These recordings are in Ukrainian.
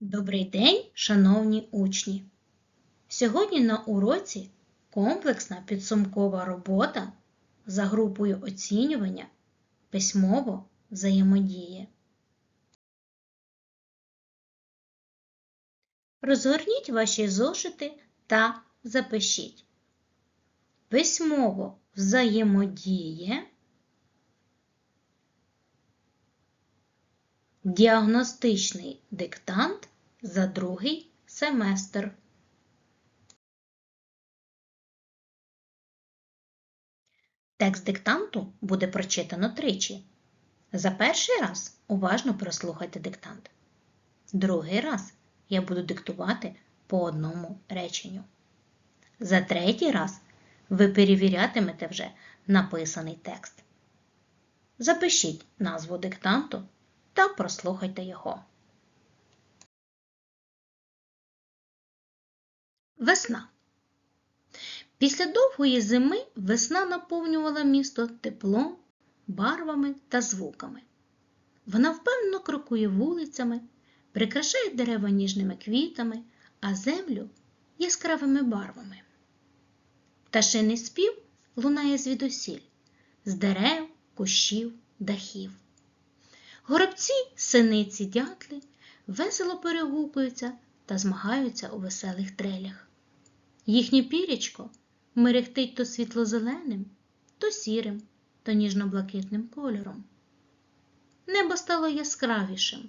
Добрий день, шановні учні! Сьогодні на уроці комплексна підсумкова робота за групою оцінювання письмово взаємодіє. Розгорніть ваші зошити та запишіть. Письмово взаємодіє Діагностичний диктант за другий семестр. Текст диктанту буде прочитано тричі. За перший раз уважно прослухайте диктант. Другий раз я буду диктувати по одному реченню. За третій раз ви перевірятимете вже написаний текст. Запишіть назву диктанту та прослухайте його. Весна. Після довгої зими весна наповнювала місто теплом, барвами та звуками. Вона впевнено крокує вулицями, прикрашає дерева ніжними квітами, а землю яскравими барвами. Пташиний спів лунає звідусіль, з дерев, кущів, дахів. Горобці, синиці, дятли весело перегукуються та змагаються у веселих трелях. Їхнє пірячко мерехтить то світло-зеленим, то сірим, то ніжно-блакитним кольором. Небо стало яскравішим,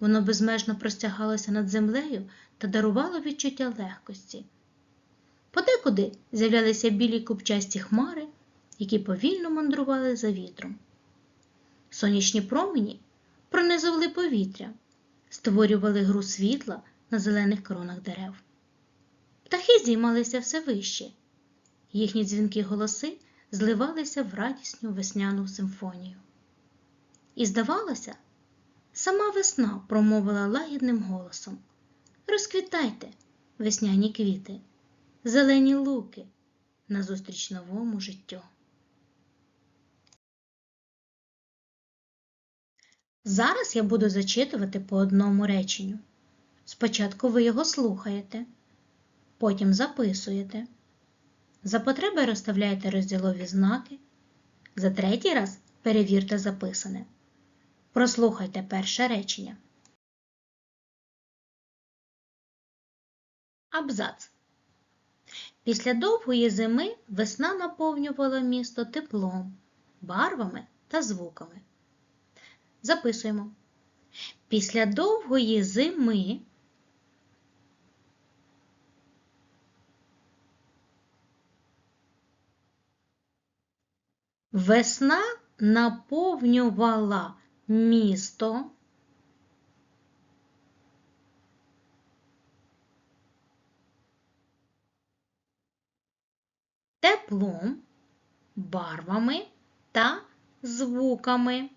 воно безмежно простягалося над землею та дарувало відчуття легкості. Подекуди з'являлися білі купчасті хмари, які повільно мандрували за вітром. Сонячні промені пронизували повітря, створювали гру світла на зелених кронах дерев. Птахи здіймалися все вище, їхні дзвінкі голоси зливалися в радісну весняну симфонію. І, здавалося, сама весна промовила лагідним голосом Розквітайте, весняні квіти, зелені луки назустріч новому життю. Зараз я буду зачитувати по одному реченню. Спочатку ви його слухаєте, потім записуєте. За потреби розставляєте розділові знаки. За третій раз перевірте записане. Прослухайте перше речення. Абзац. Після довгої зими весна наповнювала місто теплом, барвами та звуками. Записуємо. Після довгої зими весна наповнювала місто теплом, барвами та звуками.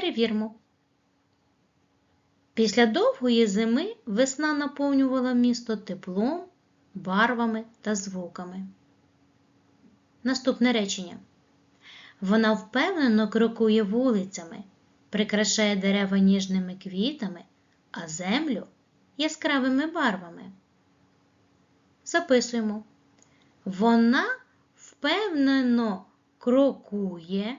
Перевірмо. Після довгої зими весна наповнювала місто теплом, барвами та звуками. Наступне речення. Вона впевнено крокує вулицями, прикрашає дерева ніжними квітами, а землю яскравими барвами. Записуємо. Вона впевнено крокує.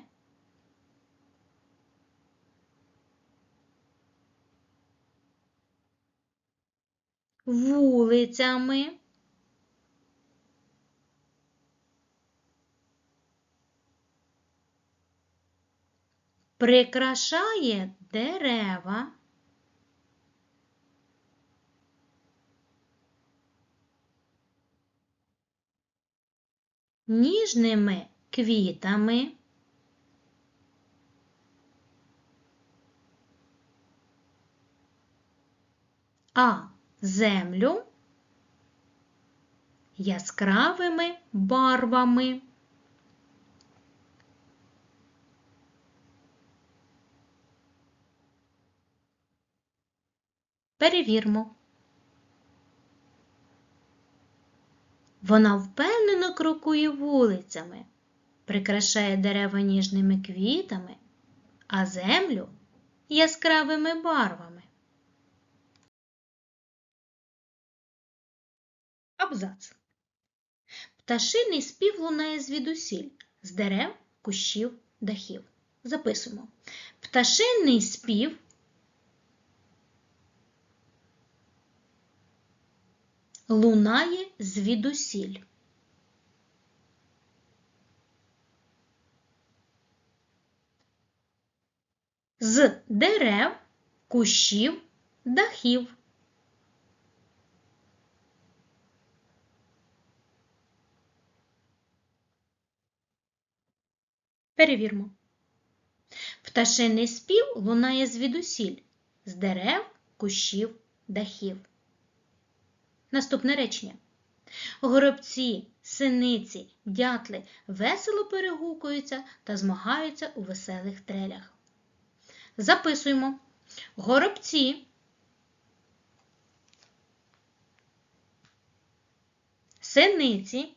Вулицями. Прикрашає дерева. Ніжними квітами. А землю яскравими барвами. Перевірмо. Вона впевнено крокує вулицями, прикрашає дерева ніжними квітами, а землю яскравими барвами. Абзац. Пташиний спів лунає звідусіль, з дерев, кущів, дахів. Записуємо. Пташиний спів лунає звідусіль. З дерев, кущів, дахів. Перевірмо. Пташиний спів лунає звідусіль, з дерев, кущів, дахів. Наступне речення. Горобці, синиці, дятли весело перегукуються та змагаються у веселих трелях. Записуємо. Горобці. Синиці.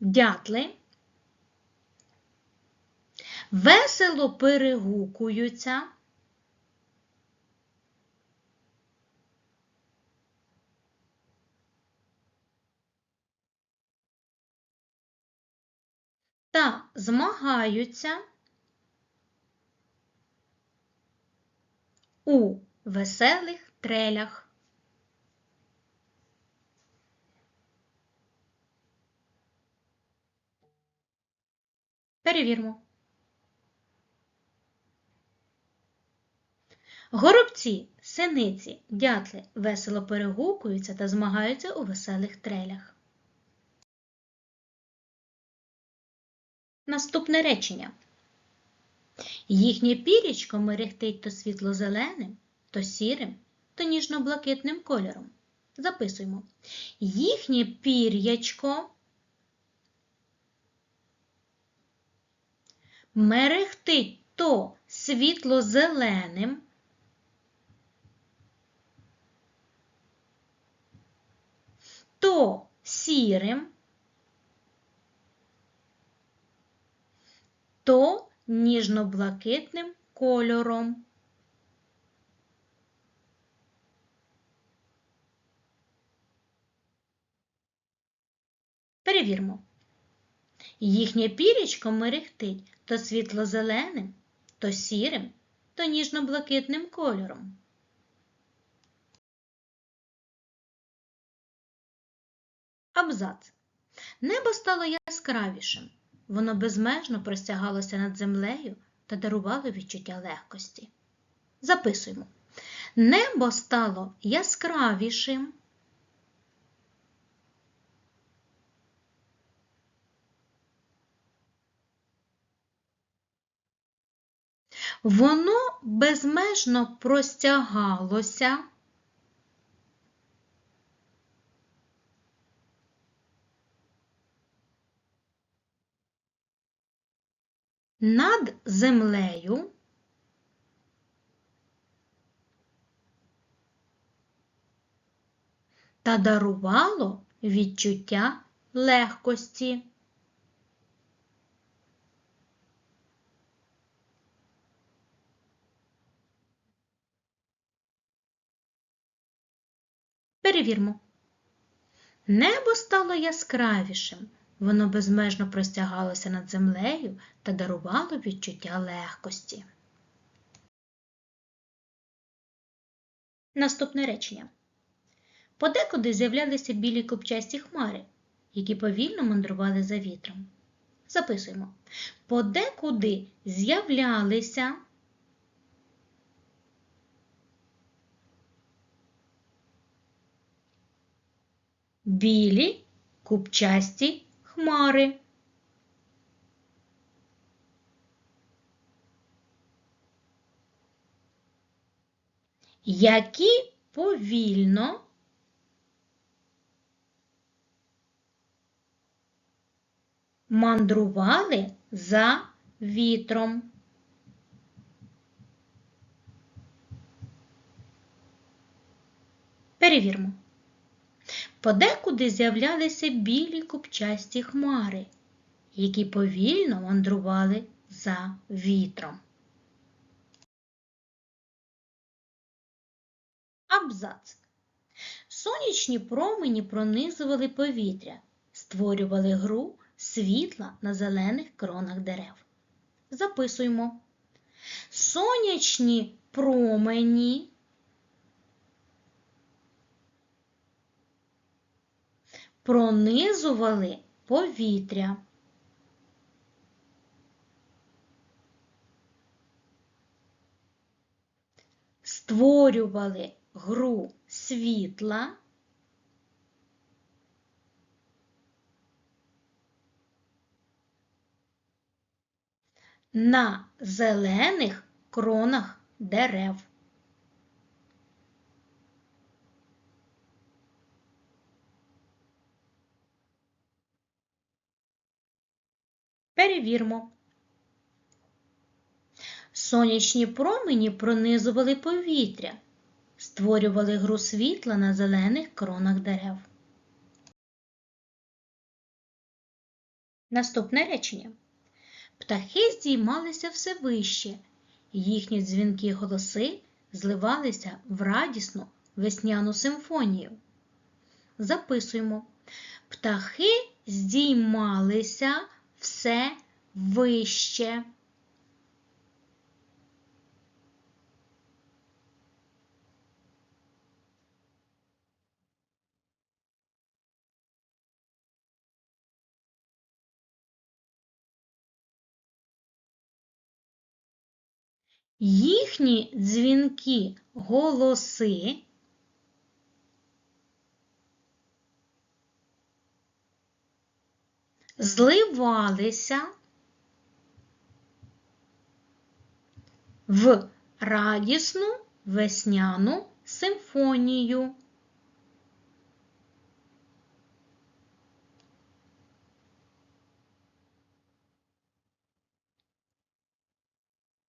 Дятли. Весело перегукуються. Та змагаються у веселих трелях. Перевірмо. Горобці, синиці, дятли весело перегукуються та змагаються у веселих трелях. Наступне речення. Їхнє пірічко мерехтить то світло-зеленим, то сірим, то ніжно-блакитним кольором. Записуємо. Їхнє пір'ячко мерехтить то світло-зеленим, то сірим, то ніжно-блакитним кольором. Перевірмо. Їхнє пірічко мерехтить то світло-зеленим, то сірим, то ніжно-блакитним кольором. Абзац. Небо стало яскравішим. Воно безмежно простягалося над землею та дарувало відчуття легкості. Записуємо. Небо стало яскравішим. Воно безмежно простягалося. Над землею та дарувало відчуття легкості. Перевірмо. Небо стало яскравішим, воно безмежно простягалося над землею та дарувало відчуття легкості. Наступне речення. Подекуди з'являлися білі копчасті хмари, які повільно мандрували за вітром. Записуємо. Подекуди з'являлися білі купчасті хмари. Які повільно мандрували за вітром. Перевірмо. Подекуди з'являлися білі купчасті хмари, які повільно мандрували за вітром. Абзац. Сонячні промені пронизували повітря, створювали гру світла на зелених кронах дерев. Записуємо. Сонячні промені пронизували повітря. Створювали гру світла. На зелених кронах дерев. Перевірмо. Сонячні промені пронизували повітря, створювали гру світла на зелених кронах дерев. Наступне речення. Птахи здіймалися все вище, їхні дзвінкі голоси зливалися в радісну весняну симфонію. Записуємо. Птахи здіймалися все вище. Їхні дзвінкі голоси зливалися в радісну весняну симфонію.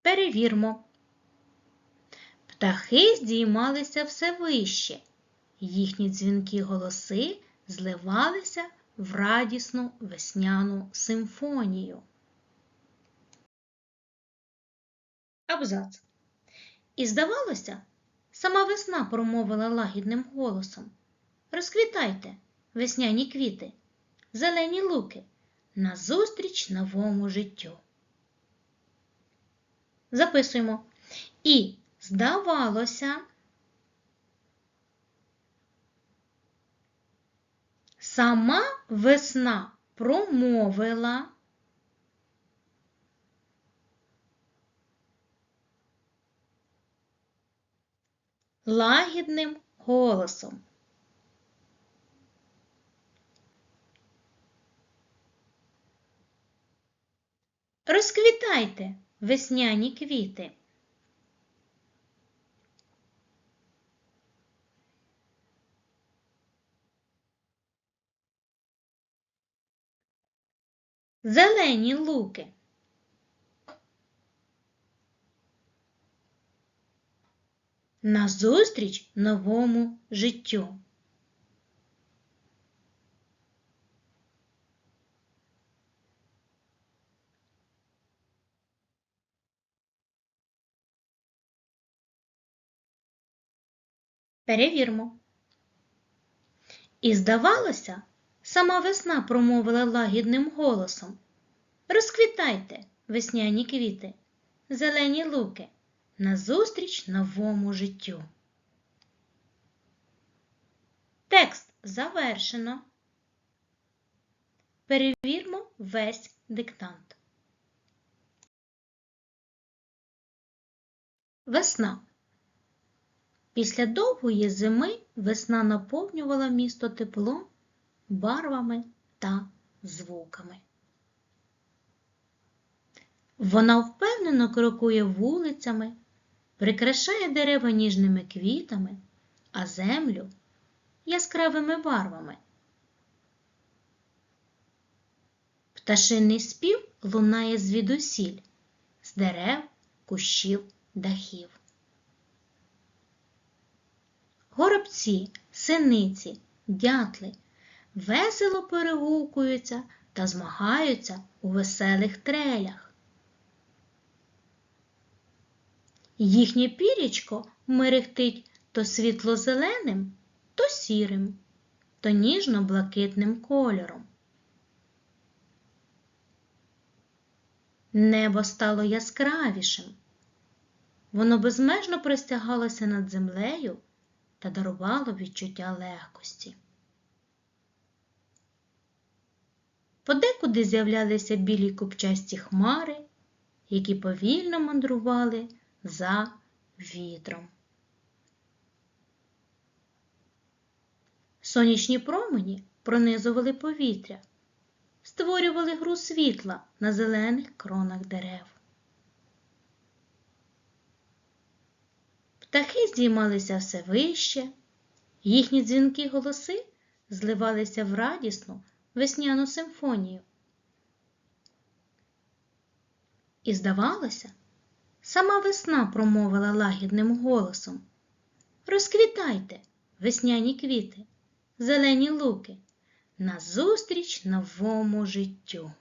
Перевірмо. Птахи здіймалися все вище, їхні дзвінкі голоси зливалися в радісну весняну симфонію. Абзац. І здавалося, сама весна промовила лагідним голосом. Розквітайте, весняні квіти, зелені луки, назустріч новому життю. Записуємо. І здавалося, сама весна промовила. Лагідним голосом. Розквітайте весняні квіти. Зелені луки. Назустріч новому життю. Перевірмо. І здавалося, сама весна промовила лагідним голосом. Розквітайте, весняні квіти, зелені луки, назустріч новому життю. Текст завершено. Перевірмо весь диктант. Весна. Після довгої зими весна наповнювала місто теплом, барвами та звуками. Вона впевнено крокує вулицями, прикрашає дерева ніжними квітами, а землю яскравими барвами. Пташиний спів лунає звідусіль, з дерев, кущів, дахів. Горобці, синиці, дятли, весело перегукуються та змагаються у веселих трелях. Їхнє пірічко мерехтить то світло-зеленим, то сірим, то ніжно-блакитним кольором. Небо стало яскравішим. Воно безмежно простягалося над землею та дарувало відчуття легкості. Подекуди з'являлися білі купчасті хмари, які повільно мандрували за вітром. Сонячні промені пронизували повітря, створювали гру світла на зелених кронах дерев. Птахи здіймалися все вище, їхні дзвінкі голоси зливалися в радісну весняну симфонію. І, здавалося, сама весна промовила лагідним голосом Розквітайте, весняні квіти, зелені луки, назустріч новому життю.